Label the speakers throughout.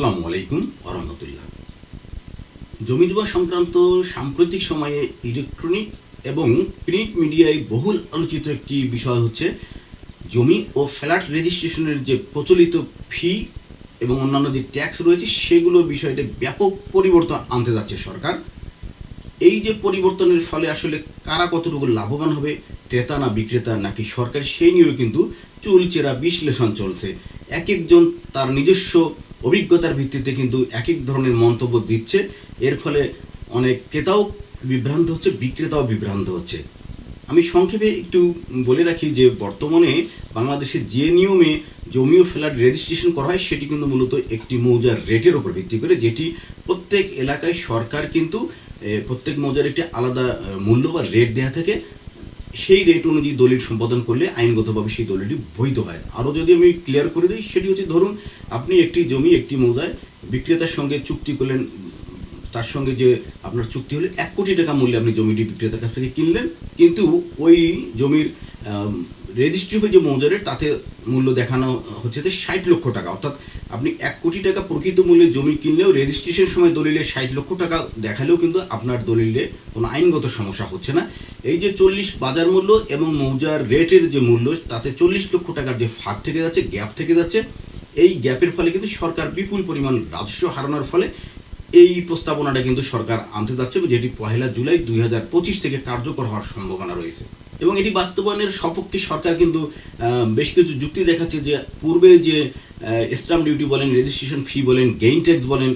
Speaker 1: আসসালামু আলাইকুম আরহামতুল্লাহ জমি জমা সংক্রান্ত সাম্প্রতিক সময়ে ইলেকট্রনিক এবং প্রিন্ট মিডিয়ায় বহুল আলোচিত একটি বিষয় হচ্ছে জমি ও ফ্ল্যাট রেজিস্ট্রেশনের যে প্রচলিত ফি এবং অন্যান্য যে ট্যাক্স রয়েছে, সেগুলোর বিষয়টি ব্যাপক পরিবর্তন আনতে যাচ্ছে সরকার। এই যে পরিবর্তনের ফলে আসলে কারা কতটুকু লাভবান হবে, ক্রেতা না বিক্রেতা নাকি সরকার, সেই নিয়েও কিন্তু চুলচেরা বিশ্লেষণ চলছে। এক একজন তার নিজস্ব অভিজ্ঞতার ভিত্তিতে কিন্তু এক এক ধরনের মন্তব্য দিচ্ছে। এর ফলে অনেক ক্রেতাও বিভ্রান্ত হচ্ছে, বিক্রেতাও বিভ্রান্ত হচ্ছে। আমি সংক্ষেপে একটু বলে রাখি যে, বর্তমানে বাংলাদেশে যে নিয়মে জমি ও ফ্ল্যাট রেজিস্ট্রেশন করা হয়, সেটি কিন্তু মূলত একটি মৌজার রেটের উপর ভিত্তি করে, যেটি প্রত্যেক এলাকায় সরকার কিন্তু প্রত্যেক মৌজার একটি আলাদা মূল্য বা রেট দেওয়া থাকে। সেই রেট অনুযায়ী দলিল সম্পাদন করলে আইনগতভাবে সেই দলিলটি বৈধ হয়। আরও যদি আমি ক্লিয়ার করে দিই, সেটি হচ্ছে ধরুন, আপনি একটি জমি, একটি মৌজায় বিক্রেতার সঙ্গে চুক্তি করলেন, তার সঙ্গে যে আপনার চুক্তি হলে, এক কোটি টাকা মূল্যে আপনি জমিটি বিক্রেতার কাছ থেকে কিনলেন, কিন্তু ওই জমির রেজিস্ট্রি হয়ে যে মৌজা রেট তাতে মূল্য দেখানো হচ্ছে যে ষাট লক্ষ টাকা, অর্থাৎ আপনি এক কোটি টাকা প্রকৃত মূল্যে জমি কিনলেও রেজিস্ট্রেশন সময় দলিলে ষাট লক্ষ টাকা দেখালেও কিন্তু আপনার দলিলে কোনো আইনগত সমস্যা হচ্ছে না। এই যে চল্লিশ বাজার মূল্য এবং মৌজার রেটের যে মূল্য, তাতে চল্লিশ লক্ষ টাকার যে ফাঁক থেকে যাচ্ছে গ্যাপ থেকে যাচ্ছে, এই গ্যাপের ফলে কিন্তু সরকার বিপুল পরিমাণ রাজস্ব হারানোর ফলে এই প্রস্তাবনাটা কিন্তু সরকার আনতে যাচ্ছে যেটি পহেলা জুলাই দুই হাজার পঁচিশ থেকে কার্যকর হওয়ার সম্ভাবনা রয়েছে। এবং এটি বাস্তবায়নের সপক্ষে সরকার কিন্তু বেশ কিছু যুক্তি দেখাচ্ছে যে পূর্বে যে স্টাম্প ডিউটি বলেন, রেজিস্ট্রেশন ফি বলেন গেইন ট্যাক্স বলেন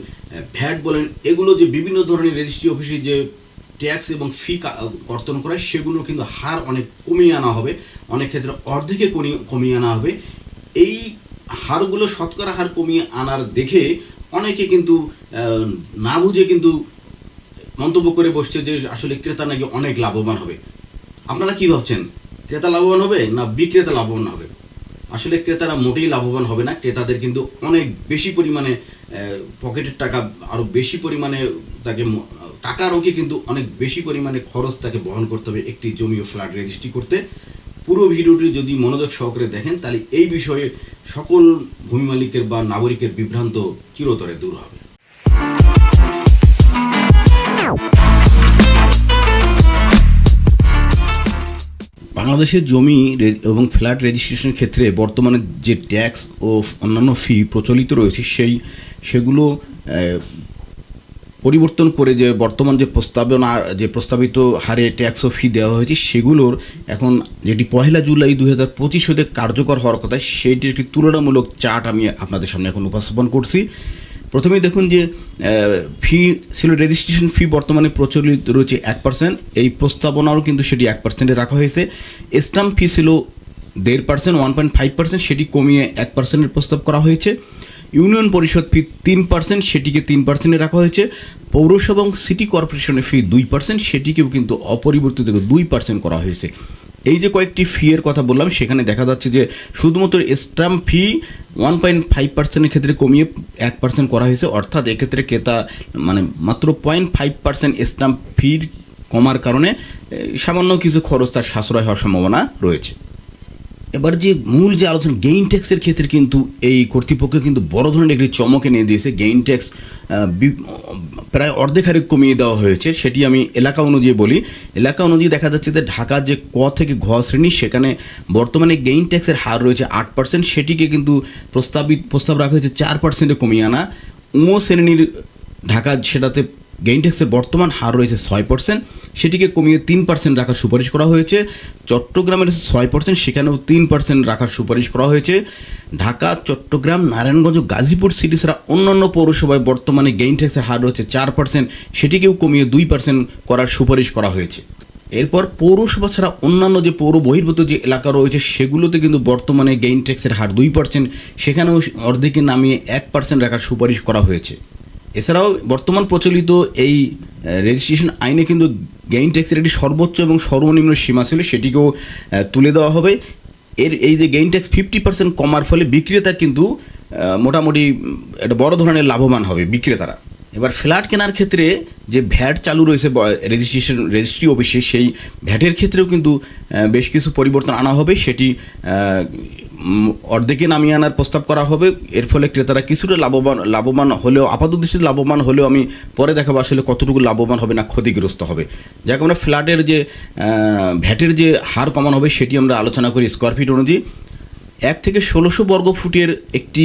Speaker 1: ভ্যাট বলেন, এগুলো যে বিভিন্ন ধরনের রেজিস্ট্রি অফিসে যে ট্যাক্স এবং ফি কর্তন করা সেগুলো কিন্তু হার অনেক কমিয়ে আনা হবে। অনেক ক্ষেত্রে অর্ধেকে কমিয়ে আনা হবে। এই হারগুলো শতকরা হার কমিয়ে আনার দেখে অনেকে কিন্তু না বুঝে কিন্তু মন্তব্য করে বসছে যে আসলে ক্রেতা নাকি অনেক লাভবান হবে। আপনারা কি ভাবছেন? ক্রেতা লাভবান হবে না বিক্রেতা লাভবান হবে? আসলে ক্রেতারা মোটেই লাভবান হবে না। ক্রেতাদের কিন্তু অনেক বেশি পরিমাণে পকেটের টাকা আরও বেশি পরিমাণে তাকে টাকার অঙ্কে কিন্তু অনেক বেশি পরিমাণে খরচ তাকে বহন করতে হবে একটি জমি ও ফ্ল্যাট রেজিস্ট্রি করতে। পুরো ভিডিওটি যদি মনোযোগ সহকারে দেখেন, তাহলে এই বিষয়ে সকল ভূমি মালিকের বা নাগরিকের বিভ্রান্ত চিরতরে দূর হবে। বাংলাদেশের জমি এবং ফ্ল্যাট রেজিস্ট্রেশনের ক্ষেত্রে বর্তমানে যে ট্যাক্স ও অন্যান্য ফি প্রচলিত রয়েছে, সেই, সেগুলো পরিবর্তন করে যে বর্তমান যে প্রস্তাবনা, যে প্রস্তাবিত হারে ট্যাক্স ও ফি দেওয়া হয়েছে, সেগুলোর এখন যেটি পহেলা জুলাই দু হাজার পঁচিশ হতে কার্যকর হওয়ার কথা সেইটির একটি তুলনামূলক চার্ট আমি আপনাদের সামনে এখন উপস্থাপন করছি। প্রথমেই দেখুন যে ফি ছিল রেজিস্ট্রেশন ফি বর্তমানে প্রচলিত রয়েছে এক পার্সেন্ট এই প্রস্তাবনারও কিন্তু সেটি এক পার্সেন্টে রাখা হয়েছে। স্টাম্প ফি ছিল দেড় percent one point five percent সেটি কমিয়ে এক পার্সেন্টের প্রস্তাব করা হয়েছে। ইউনিয়ন পরিষদ ফি তিন পার্সেন্ট সেটিকে তিন পার্সেন্টে রাখা হয়েছে। পৌরসভা এবং সিটি কর্পোরেশনের ফি দুই পার্সেন্ট সেটিকেও কিন্তু অপরিবর্তিত দুই পার্সেন্ট করা হয়েছে। এই যে কয়েকটি ফি এর কথা বললাম, সেখানে দেখা যাচ্ছে যে শুধুমাত্র stamp fee one point five পার্সেন্টের ক্ষেত্রে কমিয়ে এক পার্সেন্ট করা হয়েছে। অর্থাৎ এক্ষেত্রে ক্রেতা মানে মাত্র পয়েন্ট ফাইভ পার্সেন্ট স্ট্যাম্প ফির কমার কারণে সামান্য কিছু খরচ তার সাশ্রয় হওয়ার সম্ভাবনা রয়েছে। এবার যে মূল যে আলোচনা গেইন ট্যাক্সের ক্ষেত্রে কিন্তু এই কর্তৃপক্ষ কিন্তু বড় ধরনের একটি চমক এনে দিয়েছে। গেইন ট্যাক্স প্রায় অর্ধেক হারে কমিয়ে দেওয়া হয়েছে। সেটি আমি এলাকা অনুযায়ী বলি। এলাকা অনুযায়ী দেখা যাচ্ছে যে ঢাকার যে ক থেকে ঘ শ্রেণি, সেখানে বর্তমানে গেইন ট্যাক্সের হার রয়েছে আট পার্সেন্ট সেটিকে কিন্তু প্রস্তাবিত, প্রস্তাব রাখা হয়েছে চার পার্সেন্টে কমিয়ে আনা। উম শ্রেণির ঢাকা, সেটাতে গেইন ট্যাক্সের বর্তমান হার রয়েছে ছয় পার্সেন্ট সেটিকে কমিয়ে তিন পার্সেন্ট রাখার সুপারিশ করা হয়েছে। চট্টগ্রামের ছয় পার্সেন্ট, সেখানেও তিন পার্সেন্ট রাখার সুপারিশ করা হয়েছে। ঢাকা, চট্টগ্রাম, নারায়ণগঞ্জ গাজীপুর সিটি ছাড়া অন্যান্য পৌরসভায় বর্তমানে গেইন ট্যাক্সের হার রয়েছে চার পার্সেন্ট, সেটিকেও কমিয়ে দুই পার্সেন্ট করার সুপারিশ করা হয়েছে। এরপর পৌরসভা ছাড়া অন্যান্য যে পৌর বহির্ভূত যে এলাকা রয়েছে, সেগুলোতে কিন্তু বর্তমানে গেইন ট্যাক্সের হার দুই পার্সেন্ট, সেখানেও অর্ধেকে নামিয়ে এক পার্সেন্ট রাখার সুপারিশ করা হয়েছে। এছাড়াও বর্তমান প্রচলিত এই রেজিস্ট্রেশন আইনে কিন্তু গেইন ট্যাক্সের একটি সর্বোচ্চ এবং সর্বনিম্ন সীমা ছিল, সেটিকেও তুলে দেওয়া হবে। এর এই যে গেইন ট্যাক্স ফিফটি পার্সেন্ট কমার ফলে বিক্রেতা কিন্তু মোটামুটি একটা বড় ধরনের লাভবান হবে বিক্রেতারা। এবার ফ্ল্যাট কেনার ক্ষেত্রে যে ভ্যাট চালু রয়েছে রেজিস্ট্রেশন রেজিস্ট্রি অফিসে সেই ভ্যাটের ক্ষেত্রেও কিন্তু বেশ কিছু পরিবর্তন আনা হবে। সেটি অর্ধেকে নামিয়ে আনার প্রস্তাব করা হবে। এর ফলে ক্রেতারা কিছুটা লাভবান লাভবান হলেও আপাতত দৃষ্টিতে লাভবান হলেও আমি পরে দেখাবো আসলে কতটুকু লাভবান হবে না ক্ষতিগ্রস্ত হবে। যাকে, আমরা ফ্ল্যাটের যে ভ্যাটের যে হার কমানো হবে সেটি আমরা আলোচনা করি স্কোয়ার ফিট অনুযায়ী। এক থেকে ষোলোশো বর্গ ফুটের একটি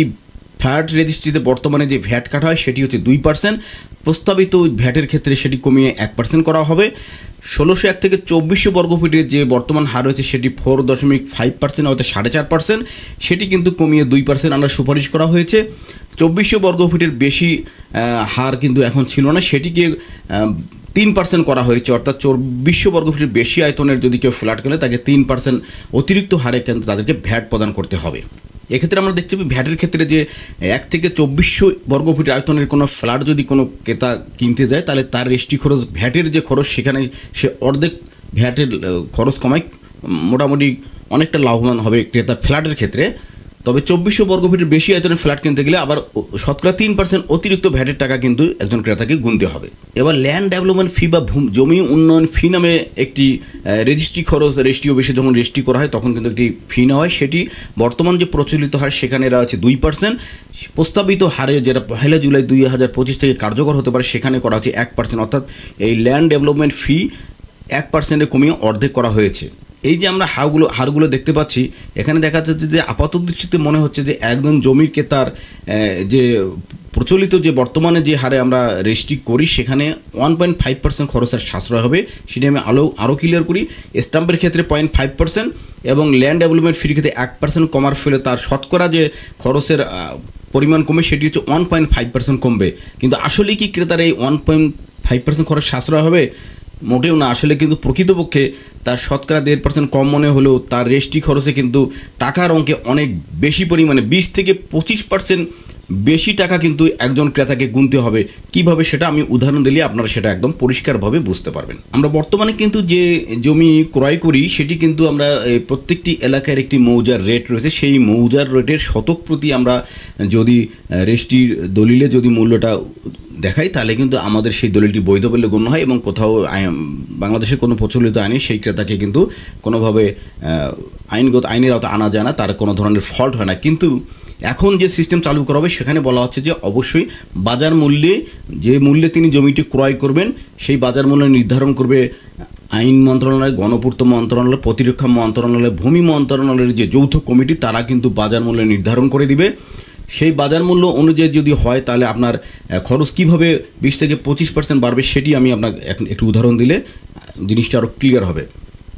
Speaker 1: ফ্ল্যাট রেজিস্ট্রিতে বর্তমানে যে ভ্যাট কাটা হয়, সেটি হচ্ছে দুই পার্সেন্ট প্রস্তাবিত ভ্যাটের ক্ষেত্রে সেটি কমিয়ে এক পার্সেন্ট করা হবে। ষোলোশো এক থেকে চব্বিশশো বর্গ ফুটের যে বর্তমান হার রয়েছে, সেটি ফোর দশমিক ফাইভ পার্সেন্ট অর্থাৎ সাড়ে চার পার্সেন্ট সেটি কিন্তু কমিয়ে দুই পার্সেন্ট আনার সুপারিশ করা হয়েছে। চব্বিশশো বর্গ ফুটের বেশি হার কিন্তু এখন ছিল না। সেটিকে তিন পার্সেন্ট করা হয়েছে। অর্থাৎ চব্বিশশো বর্গ ফুটের বেশি আয়তনের যদি কেউ ফ্ল্যাট কেনে, তাকে তিন পার্সেন্ট অতিরিক্ত হারে কিন্তু তাদেরকে ভ্যাট প্রদান করতে হবে। এক্ষেত্রে আমরা দেখতে পাই ভ্যাটের ক্ষেত্রে যে এক থেকে চব্বিশশো বর্গ ফুট আয়তনের কোনো ফ্ল্যাট যদি কোনো ক্রেতা কিনতে যায়, তাহলে তার রেজিস্ট্রি খরচ, ভ্যাটের যে খরচ সেখানে সে অর্ধেক ভ্যাটের খরচ কমায় মোটামুটি অনেকটা লাভবান হবে ক্রেতা ফ্ল্যাটের ক্ষেত্রে। তবে চব্বিশশো বর্গ ফিটের বেশি আয়তনের ফ্ল্যাট কিনতে গেলে আবার শতকরা তিন পার্সেন্ট অতিরিক্ত ভ্যাটের টাকা কিন্তু একজন ক্রেতাকে গুনতে হবে। এবার ল্যান্ড ডেভেলপমেন্ট ফি বা জমি উন্নয়ন ফি নামে একটি রেজিস্ট্রি খরচ রেজিস্ট্রি অফিসে যখন রেজিস্ট্রি করা হয়, তখন কিন্তু একটি ফি নেওয়া হয়। সেটি বর্তমান যে প্রচলিত হার, সেখানে এরা আছে দুই পার্সেন্ট প্রস্তাবিত হারে যেটা পহেলা জুলাই দুই হাজার পঁচিশ থেকে কার্যকর হতে পারে, সেখানে করা হচ্ছে এক পার্সেন্ট অর্থাৎ এই ল্যান্ড ডেভেলপমেন্ট ফি এক পার্সেন্টে কমিয়ে অর্ধেক করা হয়েছে। এই যে আমরা হারগুলো হারগুলো দেখতে পাচ্ছি, এখানে দেখা যাচ্ছে যে আপাত দৃষ্টিতে মনে হচ্ছে যে, একজন জমির ক্রেতার যে প্রচলিত যে বর্তমানে যে হারে আমরা রেজিস্ট্রি করি, সেখানে ওয়ান পয়েন্ট ফাইভ পার্সেন্ট খরচের সাশ্রয় হবে। সেটি আমি আলো আরও ক্লিয়ার করি। স্টাম্পের ক্ষেত্রে পয়েন্ট ফাইভ পার্সেন্ট এবং ল্যান্ড ডেভেলপমেন্ট ফির ক্ষেত্রে এক পার্সেন্ট কমার ফলে তার শতকরা যে খরচের পরিমাণ কমে, সেটি হচ্ছে ওয়ান পয়েন্ট ফাইভ পার্সেন্ট কমবে। কিন্তু আসলেই কি ক্রেতার এই ওয়ান পয়েন্ট ফাইভ পার্সেন্ট খরচ সাশ্রয় হবে? মোটেও না। আসলে কিন্তু প্রকৃতপক্ষে তার শতকরা দেড় পার্সেন্ট কম মনে হলেও তার রেজিস্ট্রি খরচে কিন্তু টাকার অঙ্কে অনেক বেশি পরিমাণে, বিশ থেকে পঁচিশ পার্সেন্ট বেশি টাকা কিন্তু একজন ক্রেতাকে গুনতে হবে। কীভাবে সেটা আমি উদাহরণ দিলে আপনারা সেটা একদম পরিষ্কারভাবে বুঝতে পারবেন। আমরা বর্তমানে কিন্তু যে জমি ক্রয় করি, সেটি কিন্তু আমরা প্রত্যেকটি এলাকার একটি মৌজার রেট রয়েছে। সেই মৌজার রেটের শতক প্রতি আমরা যদি রেজিস্ট্রির দলিলে যদি মূল্যটা দেখাই, তাহলে কিন্তু আমাদের সেই দলিলটি বৈধ বলে গণ্য হয় এবং কোথাও বাংলাদেশের কোনো প্রচলিত আইনে সেই ক্রেতাকে কিন্তু কোনোভাবে আইনগত, আইনের আওতা আনা যায় না, তার কোনো ধরনের ফল্ট হয় না। কিন্তু এখন যে সিস্টেম চালু করা হবে, সেখানে বলা হচ্ছে যে অবশ্যই বাজার মূল্যে যে মূল্যে তিনি জমিটি ক্রয় করবেন, সেই বাজার মূল্য নির্ধারণ করবে আইন মন্ত্রণালয়, গণপূর্ত মন্ত্রণালয়, প্রতিরক্ষা মন্ত্রণালয়, ভূমি মন্ত্রণালয়ের যে যৌথ কমিটি, তারা কিন্তু বাজার মূল্য নির্ধারণ করে দিবে। সেই বাজার মূল্য অনুযায়ী যদি হয় তাহলে আপনার খরচ কীভাবে বিশ থেকে পঁচিশ পার্সেন্ট বাড়বে সেটি আমি আপনাকে এক- একটু উদাহরণ দিলে জিনিসটা আরও ক্লিয়ার হবে।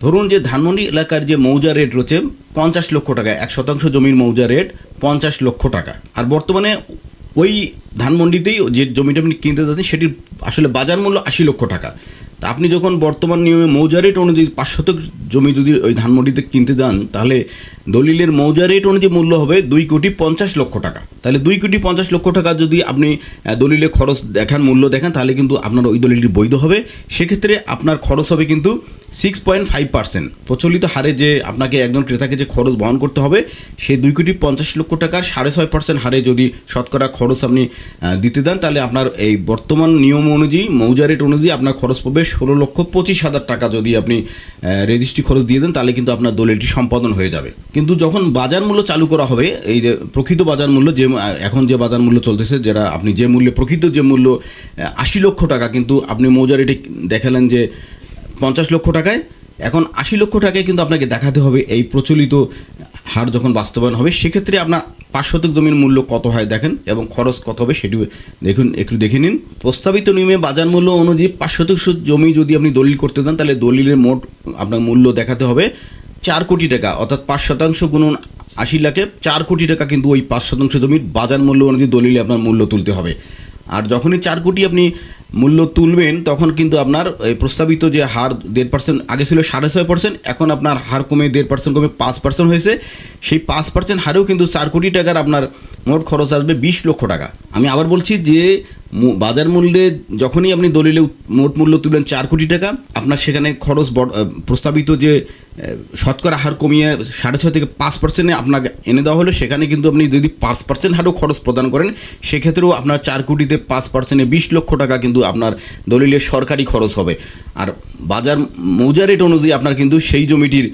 Speaker 1: ধরুন যে ধানমন্ডি এলাকার যে মৌজা রেট রয়েছে পঞ্চাশ লক্ষ টাকা এক শতাংশ জমির মৌজা রেট পঞ্চাশ লক্ষ টাকা। আর বর্তমানে ওই ধানমন্ডিতেই যে জমিটা আপনি কিনতে যাচ্ছেন, সেটির আসলে বাজার মূল্য আশি লক্ষ টাকা। তা আপনি যখন বর্তমান নিয়মে মৌজা রেট অনুযায়ী পাঁচ শতক জমি যদি ওই ধানমন্ডিতে কিনতে যান, তাহলে দলিলের মৌজা রেট অনুযায়ী মূল্য হবে দুই কোটি পঞ্চাশ লক্ষ টাকা। তাহলে দুই কোটি পঞ্চাশ লক্ষ টাকা যদি আপনি দলিলে খরচ দেখান মূল্য দেখান, তাহলে কিন্তু আপনার ওই দলিলটি বৈধ হবে। সেক্ষেত্রে আপনার খরচ হবে কিন্তু সিক্স পয়েন্ট ফাইভ পার্সেন্ট প্রচলিত হারে যে আপনাকে একজন ক্রেতাকে যে খরচ বহন করতে হবে সেই দুই কোটি পঞ্চাশ লক্ষ টাকার সাড়ে ছয় পার্সেন্ট হারে যদি শতকরা খরচ আপনি দিতে দেন, তাহলে আপনার এই বর্তমান নিয়ম অনুযায়ী, মৌজা রেট অনুযায়ী আপনার খরচ পড়বে ষোলো লক্ষ পঁচিশ হাজার টাকা। যদি আপনি রেজিস্ট্রি খরচ দিয়ে দেন, তাহলে কিন্তু আপনার দলিলটি সম্পাদন হয়ে যাবে। কিন্তু যখন বাজার মূল্য চালু করা হবে, এই যে প্রকৃত বাজার মূল্য যে এখন যে বাজার মূল্য চলতেছে যেটা আপনি যে মূল্যে, প্রকৃত যে মূল্য আশি লক্ষ টাকা, কিন্তু আপনি মৌজা রেটে দেখালেন যে পঞ্চাশ লক্ষ টাকায়, এখন আশি লক্ষ টাকায় কিন্তু আপনাকে দেখাতে হবে এই প্রচলিত হার যখন বাস্তবায়ন হবে, সেক্ষেত্রে আপনার পাঁচ শতক জমির মূল্য কত হয় দেখেন এবং খরচ কত হবে সেটি দেখুন, একটু দেখে নিন। প্রস্তাবিত নিয়মে বাজার মূল্য অনুযায়ী পাঁচ শতক জমি যদি আপনি দলিল করতে চান, তাহলে দলিলের মোট আপনার মূল্য দেখাতে হবে চার কোটি টাকা, অর্থাৎ পাঁচ শতাংশ গুণন আশি লাখে চার কোটি টাকা কিন্তু ওই পাঁচ শতাংশ জমির বাজার মূল্য অনুযায়ী দলিলে আপনার মূল্য তুলতে হবে। আর যখনই চার কোটি আপনি মূল্য তুলবেন, তখন কিন্তু আপনার এই প্রস্তাবিত যে হার দেড় পার্সেন্ট আগে ছিল সাড়ে ছয় পার্সেন্ট এখন আপনার হার কমে দেড় পার্সেন্ট কমে পাঁচ পার্সেন্ট হয়েছে। সেই পাঁচ পার্সেন্ট হারেও কিন্তু চার কোটি টাকার আপনার মোট খরচ আসবে বিশ লক্ষ টাকা। আমি আবার বলছি যে বাজার মূল্যে যখনই আপনি দলিলে মোট মূল্য তুলবেন চার কোটি টাকা, আপনার সেখানে খরচ প্রস্তাবিত যে শতকরা হার কমিয়ে সাড়ে ছয় থেকে পাঁচ পার্সেন্টে আপনাকে এনে দেওয়া হলো, সেখানে কিন্তু আপনি যদি পাঁচ পার্সেন্ট হারও খরচ প্রদান করেন, সেক্ষেত্রেও আপনার চার কোটিতে পাঁচ পার্সেন্টে বিশ লক্ষ টাকা কিন্তু আপনার দলিলের সরকারি খরচ হবে। আর বাজার মৌজা রেট অনুযায়ী আপনার কিন্তু সেই জমিটির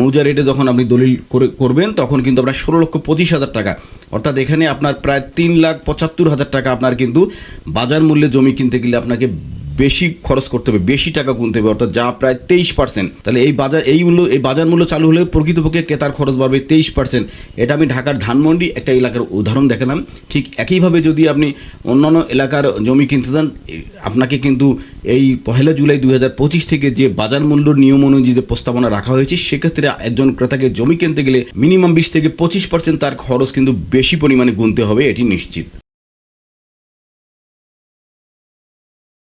Speaker 1: মৌজা রেটে যখন আপনি দলিল করে, করবেন, তখন কিন্তু আপনার ষোলো লক্ষ পঁচিশ হাজার টাকা অর্থাৎ এখানে আপনার প্রায় তিন লাখ পঁচাত্তর হাজার টাকা আপনার কিন্তু বাজার মূল্যে জমি কিনতে গেলে আপনাকে বেশি খরচ করতে হবে, বেশি টাকা গুনতে হবে, অর্থাৎ যা প্রায় তেইশ পার্সেন্ট তাহলে এই বাজার, এই মূল্য, এই বাজার মূল্য চালু হলে প্রকৃতপক্ষে ক্রেতার খরচ বাড়বে তেইশ পার্সেন্ট এটা আমি ঢাকার ধানমন্ডি একটা এলাকার উদাহরণ দেখালাম। ঠিক একইভাবে যদি আপনি অন্যান্য এলাকার জমি কিনতে চান আপনাকে কিন্তু এই পহেলা জুলাই দু হাজার পঁচিশ থেকে যে বাজার মূল্য নিয়ম অনুযায়ী যে প্রস্তাবনা রাখা হয়েছে, সেক্ষেত্রে একজন ক্রেতাকে জমি কিনতে গেলে মিনিমাম বিশ থেকে পঁচিশ পার্সেন্ট তার খরচ কিন্তু বেশি পরিমাণে গুনতে হবে, এটি নিশ্চিত।